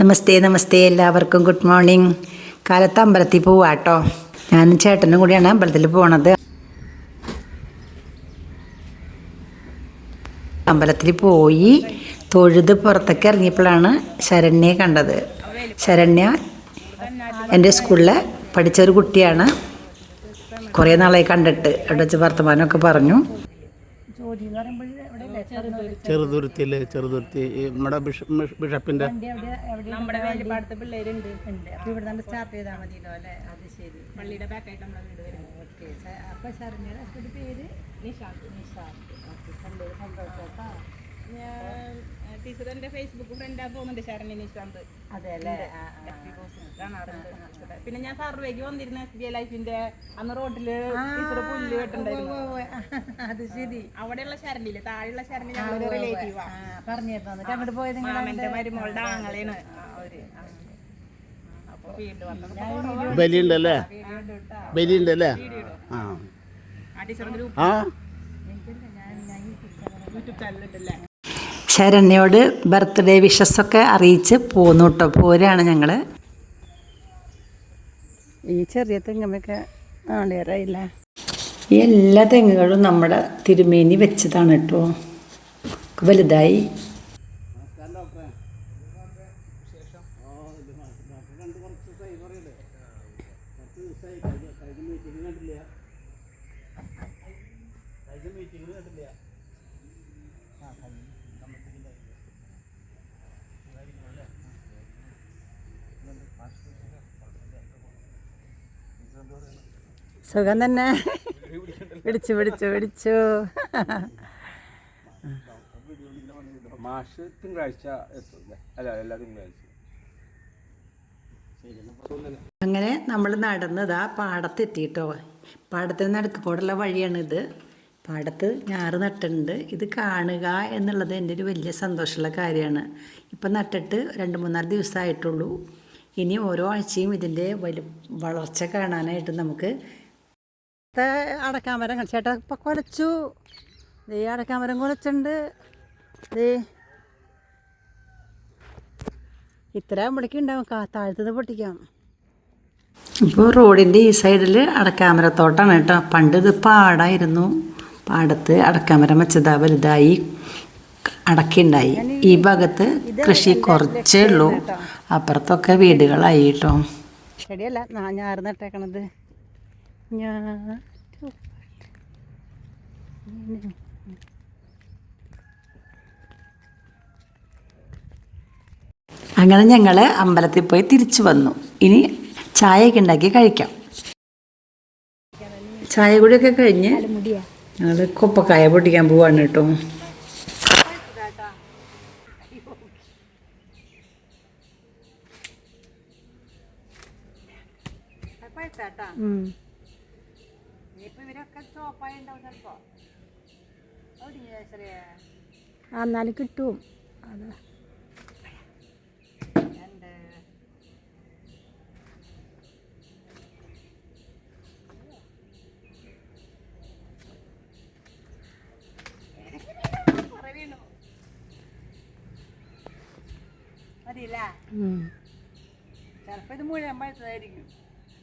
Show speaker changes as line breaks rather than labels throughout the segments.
നമസ്തേ നമസ്തേ എല്ലാവർക്കും good morning. കാലത്ത് അമ്പലത്തിൽ പോവാട്ടോ. ഞാനും ചേട്ടനും കൂടിയാണ് അമ്പലത്തിൽ പോണത്. അമ്പലത്തിൽ പോയി തൊഴുത് പുറത്തേക്ക് ഇറങ്ങിയപ്പോഴാണ് ശരണ്യെ കണ്ടത്. ശരണ്യ എന്റെ സ്കൂളിലെ പഠിച്ച ഒരു കുട്ടിയാണ്. കുറേ നാളായി കണ്ടിട്ട് അവിടെ വെച്ച് വർത്തമാനമൊക്കെ പറഞ്ഞു.
ചെറുതുരുത്തിയിൽ ചെറുതുരുത്തി. ഈ നമ്മുടെ ബിഷപ്പ് ബിഷപ്പിന്റെ
നമ്മുടെ വേലിപ്പാടത്ത് പിള്ളേരുണ്ട്.
അപ്പോൾ ഇവിടെ നമ്മൾ സ്റ്റാർട്ട് ചെയ്താൽ മതിയല്ലോ അല്ലേ? അത് ശരി.
പള്ളിയുടെ ബാക്കായിട്ട് നമ്മുടെ വീട് വരുന്നത്
ഓക്കെ അപ്പൊ ശരണ്യയുടെ ഹസ്ബൻഡ് പേര്
നിഷാന്ത്.
നിഷാന്ത്. ഓക്കെ സന്തോഷം സന്തോഷം കേട്ടോ.
ഞാൻ ടീച്ചർ ഫേസ്ബുക്ക് ഫ്രണ്ടാ തോന്നുന്നുണ്ട് പിന്നെ ഞാൻ സർവേക്ക് വന്നിരുന്ന എസ് ബി ഐ ലൈഫിന്റെ അന്ന് റോഡിൽ ടീച്ചർ പുല്ല് വെട്ടുണ്ടായിരുന്നു
അത് ശരി.
അവിടെയുള്ള ശരണിയില്ലേ താഴെയുള്ള ശരണി ഞങ്ങളൊരു റിലേറ്റീവാ
എന്നിട്ട് അങ്ങോട്ട് പോയത്
മാമന്റെ മരുമോളുടെ ആങ്ങളെയാണ്. ആ, അവർ. ആ. അപ്പൊ വീണ്ടും വന്നപ്പോ
ബലിയുണ്ട് അല്ലേ ബലിയുണ്ട് അല്ലേ ആ.
ആ
ശരണ്യോട് ബർത്ത്ഡേ വിഷസൊക്കെ അറിയിച്ച് പോന്നു കേട്ടോ പോരാണ് ഞങ്ങൾ ഈ ചെറിയ തെങ്ങമ്മയൊക്കെ നാളേറായില്ല ഈ എല്ലാ തെങ്ങുകളും നമ്മുടെ തിരുമേനി വെച്ചതാണ് കേട്ടോ വലുതായി സുഖം തന്നെ. പിടിച്ചു പിടിച്ചു പിടിച്ചു
മാഷ് തിങ്കളാഴ്ച എത്തും. അല്ലേ അല്ല എല്ലാ തിങ്കളാഴ്ച.
അങ്ങനെ നമ്മൾ നടന്നതാ പാടത്തെത്തിയിട്ടോ പാടത്തിന് നടുക്കപ്പോടുള്ള വഴിയാണിത്. പാടത്ത് ഞാറ് നട്ടിട്ടുണ്ട്. ഇത് കാണുക എന്നുള്ളത് എന്റെ ഒരു വലിയ സന്തോഷമുള്ള കാര്യമാണ്. ഇപ്പം നട്ടിട്ട് രണ്ട് മൂന്നാൽ ദിവസമായിട്ടുള്ളൂ. ഇനി ഓരോ ആഴ്ചയും ഇതിന്റെ വലു വളർച്ച കാണാനായിട്ട് നമുക്ക് അടക്കാമരം ചേട്ടാ ഇപ്പം കുലച്ചു. ദേ അടക്കാമരം കുലച്ചുണ്ട് ദേ. ഇത്ര ആകുമ്പോഴേക്കും ഉണ്ടാവും താഴത്തത് പൊട്ടിക്കാം. ഇപ്പോൾ റോഡിന്റെ ഈ സൈഡിൽ അടക്കാമരത്തോട്ടാണ് കേട്ടോ. പണ്ട് ഇത് പാടായിരുന്നു. പാടത്ത് അടക്കാമരം വെച്ചതാ വലുതായി അടക്കുണ്ടായി. ഈ ഭാഗത്ത് കൃഷി കുറച്ചേ ഉള്ളൂ. അപ്പുറത്തൊക്കെ വീടുകളായി കേട്ടോ. ശരിയല്ല ഞാറ് നട്ടേക്കണത് ഞാൻ അങ്ങനെ ഞങ്ങൾ അമ്പലത്തിൽ പോയി തിരിച്ചു വന്നു. ഇനി ചായയൊക്കെ ഉണ്ടാക്കി കഴിക്കാം. ചായ കൂടിയൊക്കെ കഴിഞ്ഞ് ഞങ്ങൾ കൊപ്പക്കായ പൊട്ടിക്കാൻ പോവാണ് കേട്ടോ.
എന്നാലും കിട്ടും. അത്.
മതിയില്ലേ
ഉം.
ചിലപ്പോൾ ഇത് മുഴുവൻ പഴുത്തതായിരിക്കും.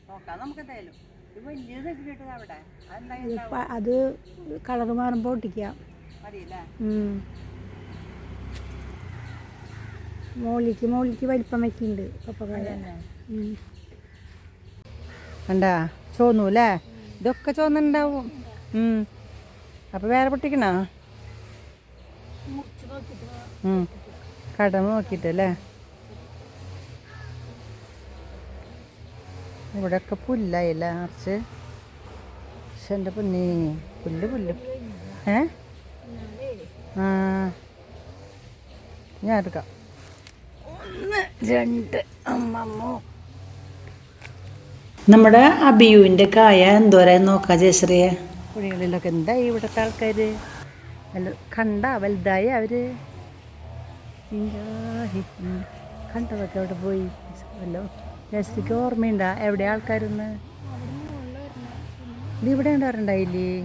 നോക്കാം നമുക്ക് എന്തായാലും ഇത് വലിയത് കിട്ടുന്നത് അവിടെ.
അത് കളർ മാറുമ്പോൾ ഒട്ടിക്കാം.
മതിയില്ലേ?
ഉം. മോളിക്ക് മോളിക്ക് വലിപ്പം വെക്കുന്നുണ്ട് പപ്പക്കായ.
കണ്ടാ? ചോന്നു അല്ലേ ഇതൊക്കെ ചോന്നുണ്ടാവും. അപ്പോൾ വേറെ പൊട്ടിക്കണോ? കടമ കടമ നോക്കിയിട്ടല്ലേ ഇവിടെയൊക്കെ പുല്ലായില്ല നിറച്ച്. പക്ഷെ എന്റെ പൊന്നി പുല്ല് പുല്ല്. ഏ? ആ. ഞാൻ എടുക്കാം. രണ്ട് അമ്മമ്മോ. നമ്മുടെ അബിയുവിന്റെ കായ എന്തോരായി നോക്കാം ജയശ്രീയെ? കുഴികളിലൊക്കെ എന്താ ഇവിടുത്തെ ആൾക്കാർ കണ്ട വലുതായി. ഉം. കണ്ടതൊക്കെ അവിടെ പോയി. വല്ലോ ജയശ്രീക്ക് ഓർമ്മയുണ്ടാ? എവിടെ ആൾക്കാരെന്ന്? ഇത് ഇവിടെ ഉണ്ടാറുണ്ടായില്ലേ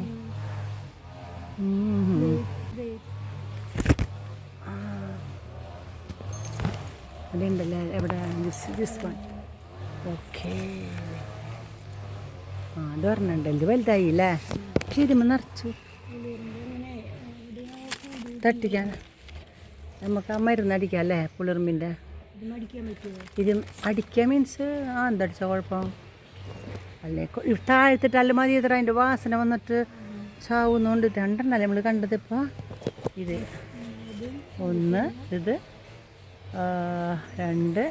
ഉണ്ടല്ലേ എവിടെ? ദിസ് ദിസ് വൺ ഓക്കേ ആ അത് പറഞ്ഞിട്ടുണ്ട് വലുതായി അല്ലേ ശരിമ്മ നിറച്ചു. തട്ടിക്കാൻ. നമുക്ക് ആ മരുന്ന് അടിക്കാം അല്ലേ? പുളിർമ്പിന്റെ
ഇത്
അടിക്കുക മീൻസ് ആ എന്തടിച്ച കുഴപ്പം? അല്ലേ താഴ്ത്തിട്ടല്ല മതി. ഇത്ര അതിന്റെ വാസന വന്നിട്ട് ചാവുന്നോണ്ട് രണ്ടെണ്ണല്ലേ നമ്മൾ കണ്ടത് ഇപ്പോൾ ഇത്. ഒന്ന് ഇത് രണ്ട്.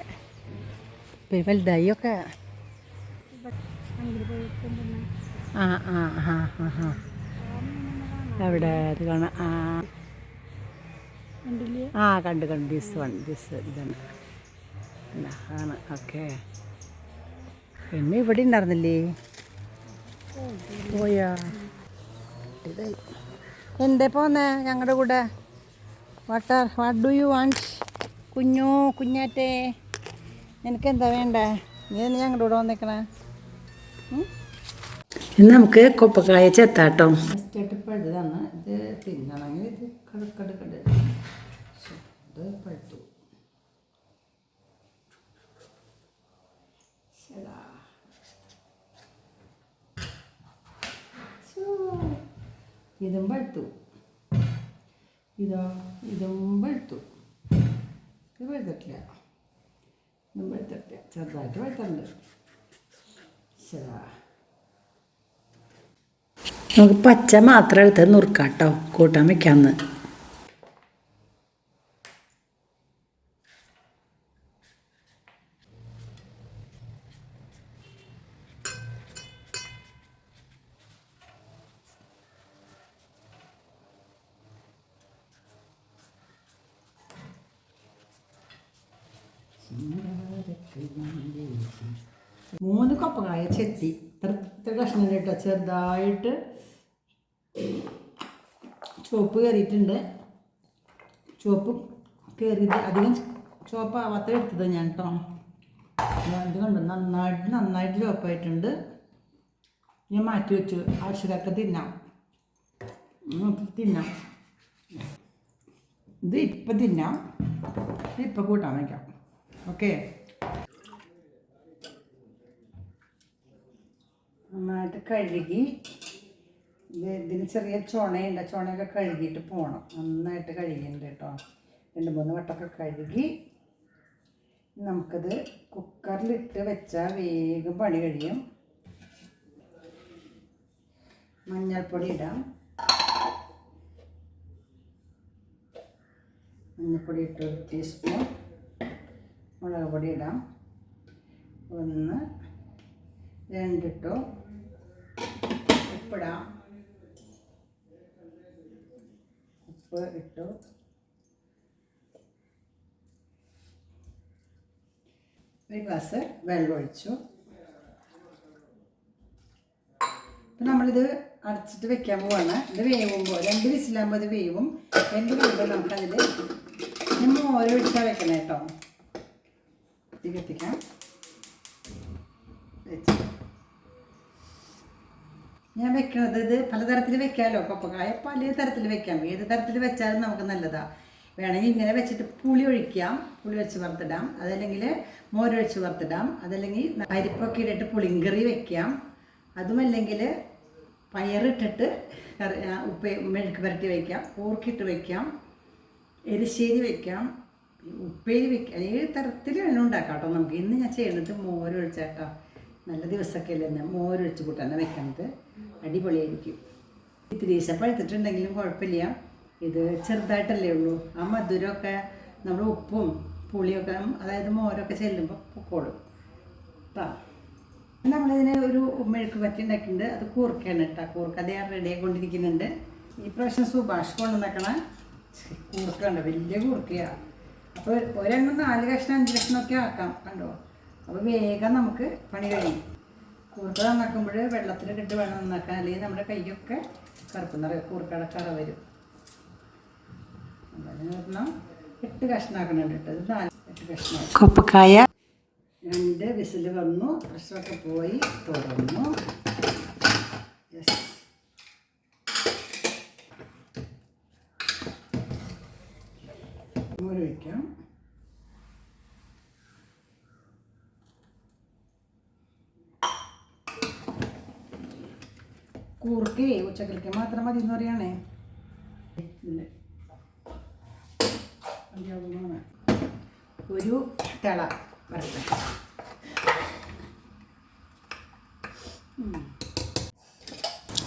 പിന്നെ ഈ വലുതായി ഒക്കെ.
അങ്ങനെ പോയി കൊണ്ടുവന്ന
ആ ആ ആ ആ ആ. അവിടെ അത് കാണാം. ആ. ആ കണ്ട് കണ്ട്. ദിസ് വൺ ദിസ് ഇതാണ്. ഇതാ, ആണ്. ഓക്കെ പിന്നെ ഇവിടെ ഉണ്ടായിരുന്നില്ലേ? പോയാ? എന്താ പോന്നേ ഞങ്ങളുടെ കൂടെ? Water what do you want കുഞ്ഞു കുഞ്ഞാറ്റേ നിനക്കെന്താ വേണ്ടേ? നീ ഒന്ന് ഞങ്ങളുടെ കൂടെ വന്നേക്കണേ. ഇന്ന് നമുക്ക് കൊപ്പക്കായ ചെത്താട്ടോ. ഫസ്റ്റായിട്ട് പഴുതാണ്. ഇത് തിന്നണമെങ്കിൽ ഇത് കടുക്കടുക്കട് ഇത് പഴുത്തു. ശരാ. ശോ. ഇതും പഴുത്തു. ഇതോ ഇതും പഴുത്തു. ഇത് പഴുത്തിട്ടില്ല ഇതും പഴുത്തിട്ടില്ല ചെറുതായിട്ട് പഴുത്തുണ്ട് ശരാ നമുക്ക് പച്ച മാത്രം എടുത്ത് നുറുക്കാട്ടോ. കൂട്ടാൻ വെക്കാന്ന്. കപ്പക്കായ ചെത്തി. ഇത്ര ഇത്ര കഷ്ണം കേട്ടോ ചെറുതായിട്ട് ചുവപ്പ് കയറിയിട്ടുണ്ട്. ചുവപ്പ് കയറിയത് അധികം ചുവപ്പാവാത്ത എടുത്തത് ഞാൻ കേട്ടോ ഇത് കണ്ടു? നന്നായിട്ട് നന്നായിട്ട് ചുവപ്പായിട്ടുണ്ട്. ഞാൻ മാറ്റി വെച്ചു. ആവശ്യക്കാർക്ക് തിന്നാം. തിന്നാം. ഇത് ഇപ്പം തിന്നാം. ഇപ്പം കൂട്ടാൻ വയ്ക്കാം ഓക്കെ? നന്നായിട്ട് കഴുകി. ഇത് ഇതിന് ചെറിയ ചുണയുണ്ട്. ചുണയൊക്കെ കഴുകിയിട്ട് പോകണം നന്നായിട്ട് കഴുകിയിട്ടുണ്ട് കേട്ടോ. രണ്ട് മൂന്ന് വട്ടമൊക്കെ കഴുകി നമുക്കത് കുക്കറിലിട്ട് വെച്ചാൽ വേഗം പണി കഴിയും. മഞ്ഞൾപ്പൊടി ഇടാം. മഞ്ഞൾപ്പൊടി ഇട്ട് ഒരു ടീസ്പൂൺ മുളക് പൊടി ഇടാം. ഒന്ന് രണ്ടിട്ടു ഉപ്പിടാം. ഉപ്പ് ഇട്ടു. ഒരു ഗ്ലാസ് വെള്ളം ഒഴിച്ചു. അപ്പം നമ്മളിത് അടച്ചിട്ട് വെക്കാൻ പോവാണ്. ഇത് വേവുമ്പോൾ രണ്ട് വിസിലാകുമ്പോൾ ഇത് വേവും. രണ്ട് വേവുമ്പോൾ നമുക്കതിൽ നമ്മൾ ഓരോ ഒഴിച്ചാൽ വെക്കണം കേട്ടോ കത്തിക്കാം. വെച്ചു. ഞാൻ വെക്കണത് ഇത് പലതരത്തിൽ വെക്കാമല്ലോ പപ്പക്കായ പല തരത്തിൽ വെക്കാം. ഏത് തരത്തിൽ വെച്ചാലും നമുക്ക് നല്ലതാ. വേണമെങ്കിൽ ഇങ്ങനെ വെച്ചിട്ട് പുളി ഒഴിക്കാം. പുളി വെച്ച് വറുത്തിടാം. അതല്ലെങ്കിൽ മോരൊഴിച്ച് വറുത്തിടാം. അതല്ലെങ്കിൽ പരിപ്പൊക്കെ ഇട്ടിട്ട് പുളിങ്കറി വെക്കാം. അതുമല്ലെങ്കിൽ പയറിട്ടിട്ട് ഉപ്പ് മെഴുക്ക് പുരട്ടി വയ്ക്കാം കൂർക്കിട്ട് വയ്ക്കാം എരിശ്ശേരി വയ്ക്കാം ഉപ്പേരി വയ്ക്കാം ഏത് തരത്തിൽ വേണം ഉണ്ടാക്കാം കേട്ടോ. നമുക്ക് ഇന്ന് ഞാൻ ചെയ്യുന്നത് മോരൊഴിച്ചാട്ടോ നല്ല ദിവസമൊക്കെ അല്ലേ? മോരൊഴിച്ച് കൂട്ടാണ് വെക്കണത്. അടിപൊളിയായിരിക്കും. ഇത്തിരി പഴുത്തിട്ടുണ്ടെങ്കിലും കുഴപ്പമില്ല. ഇത് ചെറുതായിട്ടല്ലേ ഉള്ളൂ. ആ മധുരമൊക്കെ നമ്മൾ ഉപ്പും പുളിയൊക്കെ അതായത് മോരൊക്കെ ചെല്ലുമ്പോൾ പൊക്കോളും. കേട്ടോ നമ്മളിതിനെ ഒരു മെഴുക്ക് പറ്റി ഉണ്ടാക്കിയിട്ടുണ്ട്. അത് കൂർക്കാണ് കേട്ടോ കൂർക്ക അതേ റെഡി ആയിക്കൊണ്ടിരിക്കുന്നുണ്ട്. ഈ പ്രാവശ്യം സുഭാഷ് കൊണ്ടുവന്നേക്കണ കൂർക്കുണ്ട് വലിയ കൂർക്കയാണ് അപ്പോൾ ഒരെണ്ണം നാല് കഷ്ണം അഞ്ച് കഷ്ണമൊക്കെ ആക്കാം. കണ്ടോ? അപ്പോൾ വേഗം നമുക്ക് പണി കഴിയും. കൂർക്ക നന്നാക്കുമ്പോൾ വെള്ളത്തിലിട്ടിട്ട് വേണം നന്നാക്കാൻ. അല്ലെങ്കിൽ നമ്മുടെ കൈയൊക്കെ കറുപ്പ് നിറ കൂർക്കയുടെ കറ വരും. കാരണം എട്ട് കഷ്ണാക്കണം ഇട്ട് ഇത് നാല് എട്ട് കഷ്ണം കൊപ്പക്കായ. രണ്ട് വിസിൽ വന്നു. പ്രഷറൊക്കെ പോയി. തുറന്നു. യെസ് വയ്ക്കാം
കൂർക്കേ ഉച്ചക്കലേക്ക് മാത്രം മതി എന്ന് പറയണേ. ഒരു തിള വരട്ടെ.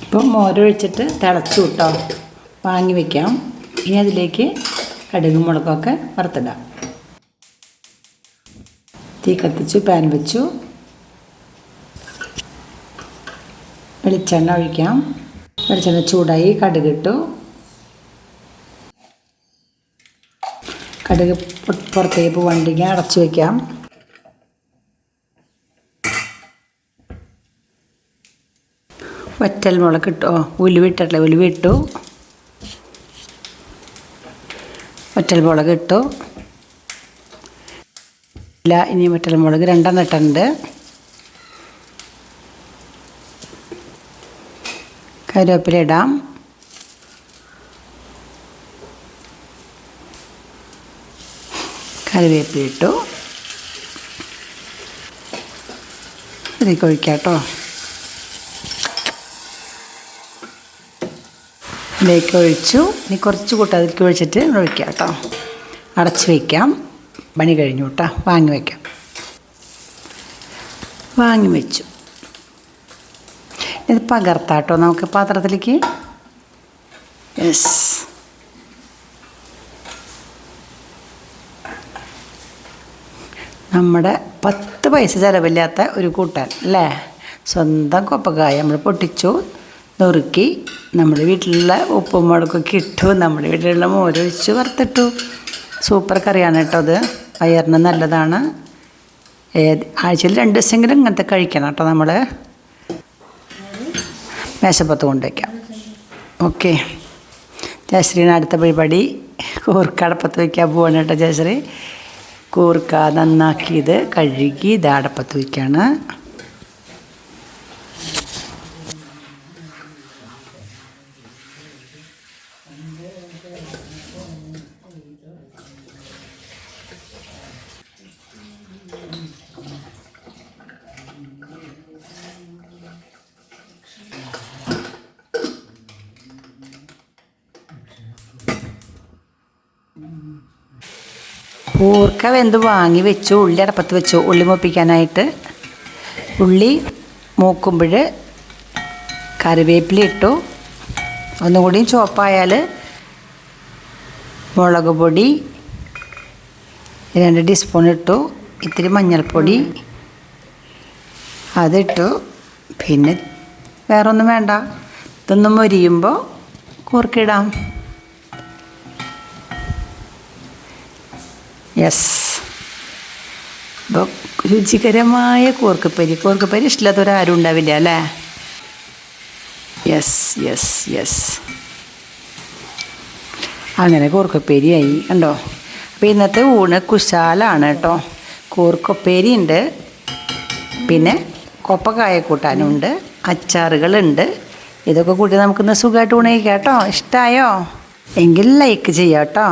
ഇപ്പം മോരൊഴിച്ചിട്ട് തിളച്ചു കിട്ടോ. വാങ്ങി വെക്കാം. ഇനി അതിലേക്ക് കടുകും മുളകൊക്കെ വറുത്തിടാം. തീ കത്തിച്ചു പാൻ വെച്ചു. വെളിച്ചെണ്ണ ഒഴിക്കാം. വെളിച്ചെണ്ണ ചൂടായി കടുകിട്ടു കടുക് പുറത്തേക്ക് പോകണ്ടെങ്കിൽ അടച്ചു വയ്ക്കാം വറ്റൽ മുളക് ഇട്ടു. ഉലുവിട്ടല്ലേ ഉലുവിട്ടു വറ്റൽ മുളക് ഇട്ടു. ഇല്ല ഇനി വറ്റൽ മുളക് രണ്ടെണ്ണം ഇട്ടുണ്ട് കരുവേപ്പില ഇടാം. കറിവേപ്പില ഇട്ടു. ഇതിലേക്ക് ഒഴിക്കാം കേട്ടോ ഇതിലേക്ക് ഒഴിച്ചു. ഇനി കുറച്ച് കൂട്ടം അതിലേക്ക് ഒഴിച്ചിട്ട് ഒഴിക്കാം കേട്ടോ അടച്ച് വയ്ക്കാം പണി കഴിഞ്ഞു കേട്ടോ വാങ്ങി വയ്ക്കാം വാങ്ങി വെച്ചു. പകർത്താട്ടോ. നമുക്ക് പാത്രത്തിലേക്ക്. യെസ് നമ്മുടെ പത്ത് പൈസ ചിലവില്ലാത്ത ഒരു കൂട്ടാൻ അല്ലേ? സ്വന്തം കൊപ്പക്കായ നമ്മൾ പൊട്ടിച്ചു നുറുക്കി നമ്മുടെ വീട്ടിലുള്ള ഉപ്പും മുളകൊക്കെ ഇട്ടു നമ്മുടെ വീട്ടിലുള്ള മോരൊഴിച്ച് വറുത്തിട്ടു. സൂപ്പർ കറിയാണ് കേട്ടോ അത്. വയറിന് നല്ലതാണ്. ഏത് ആഴ്ചയിൽ രണ്ട് ദിവസമെങ്കിലും ഇങ്ങനത്തെ കഴിക്കണം കേട്ടോ നമ്മൾ മേശപ്പുറത്ത് കൊണ്ടുവയ്ക്കാം. ഓക്കെ. ജയശ്രീന് അടുത്ത പരിപാടി കൂർക്കടപ്പത്ത് വയ്ക്കാൻ പോവാണ് കേട്ടോ ജയശ്രീ. കൂർക്ക നന്നാക്കിയത് കഴുകി ഇത് അടപ്പത്ത് വയ്ക്കുകയാണ് കൂർക്ക വെന്ത് വാങ്ങി വെച്ചു ഉള്ളി അടപ്പത്ത് വെച്ചു. ഉള്ളി മൂപ്പിക്കാനായിട്ട് ഉള്ളി മൂക്കുമ്പോൾ കറിവേപ്പില ഇട്ടു. ഒന്നുകൂടി ചുവപ്പായാൽ മുളക് പൊടി രണ്ട് ടീസ്പൂൺ ഇട്ടു. ഇത്തിരി മഞ്ഞൾപ്പൊടി അതിട്ടു. പിന്നെ വേറൊന്നും വേണ്ട. ഇതൊന്നും മൊരിയുമ്പോൾ കൂർക്കിടാം യെസ് അപ്പോൾ രുചികരമായ കൂർക്കപ്പരി. കൂർക്കപ്പരി ഇഷ്ടമില്ലാത്തവരാരും ഉണ്ടാവില്ല അല്ലേ? യെസ് യെസ് യെസ് അങ്ങനെ കൂർക്കപ്പേരിയായി കണ്ടോ? അപ്പോൾ ഇന്നത്തെ ഊണ് കുശാലാണ് കേട്ടോ. കോർക്കപ്പേരി ഉണ്ട് പിന്നെ കൊപ്പക്കായ കൂട്ടാനുണ്ട് അച്ചാറുകളുണ്ട്. ഇതൊക്കെ കൂട്ടി നമുക്കിന്ന് സുഖമായിട്ട് ഊണയിക്കാം കേട്ടോ. ഇഷ്ടമായോ എങ്കിൽ ലൈക്ക് ചെയ്യാം കേട്ടോ.